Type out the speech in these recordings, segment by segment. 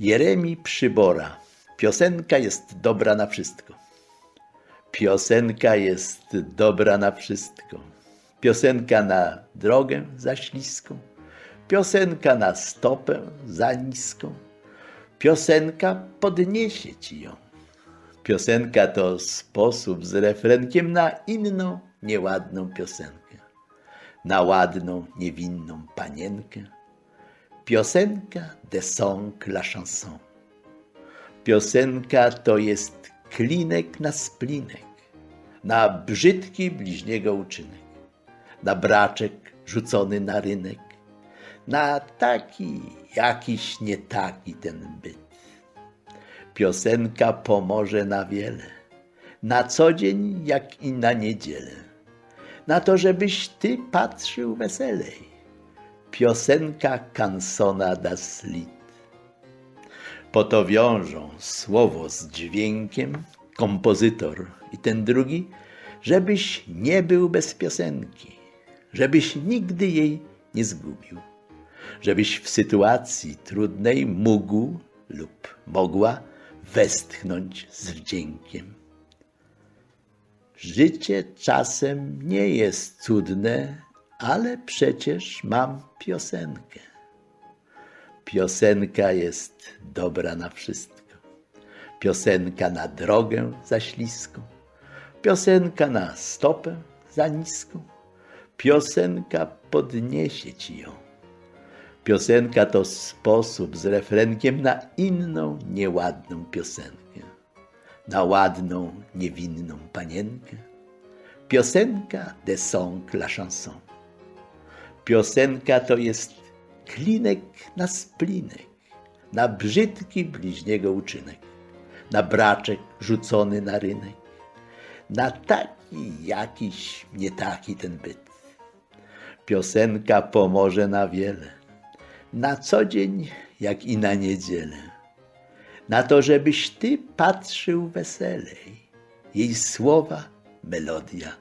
Jeremi Przybora. Piosenka jest dobra na wszystko. Piosenka jest dobra na wszystko. Piosenka na drogę za śliską. Piosenka na stopę za niską. Piosenka podniesie ci ją. Piosenka to sposób z refrenkiem na inną, nieładną piosenkę. Na ładną, niewinną panienkę. Piosenka de song la chanson. Piosenka to jest klinek na splinek, na brzydki bliźniego uczynek, na braczek rzucony na rynek, na taki jakiś nie taki ten byt. Piosenka pomoże na wiele, na co dzień jak i na niedzielę, na to, żebyś ty patrzył weselej. Piosenka Cansona das Lied. Po to wiążą słowo z dźwiękiem, kompozytor i ten drugi, żebyś nie był bez piosenki, żebyś nigdy jej nie zgubił, żebyś w sytuacji trudnej mógł lub mogła westchnąć z wdziękiem. Życie czasem nie jest cudne, ale przecież mam piosenkę. Piosenka jest dobra na wszystko. Piosenka na drogę za śliską. Piosenka na stopę za niską. Piosenka podniesie ci ją. Piosenka to sposób z refrenkiem na inną, nieładną piosenkę. Na ładną, niewinną panienkę. Piosenka de song la chanson. Piosenka to jest klinek na splinek, na brzydki bliźniego uczynek, na braczek rzucony na rynek, na taki jakiś nie taki ten byt. Piosenka pomoże na wiele, na co dzień jak i na niedzielę, na to, żebyś ty patrzył weselej, jej słowa, melodia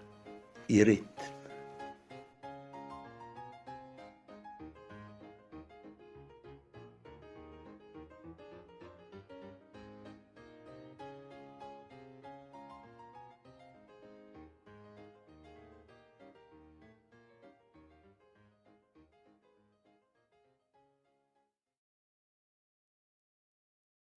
i rytm.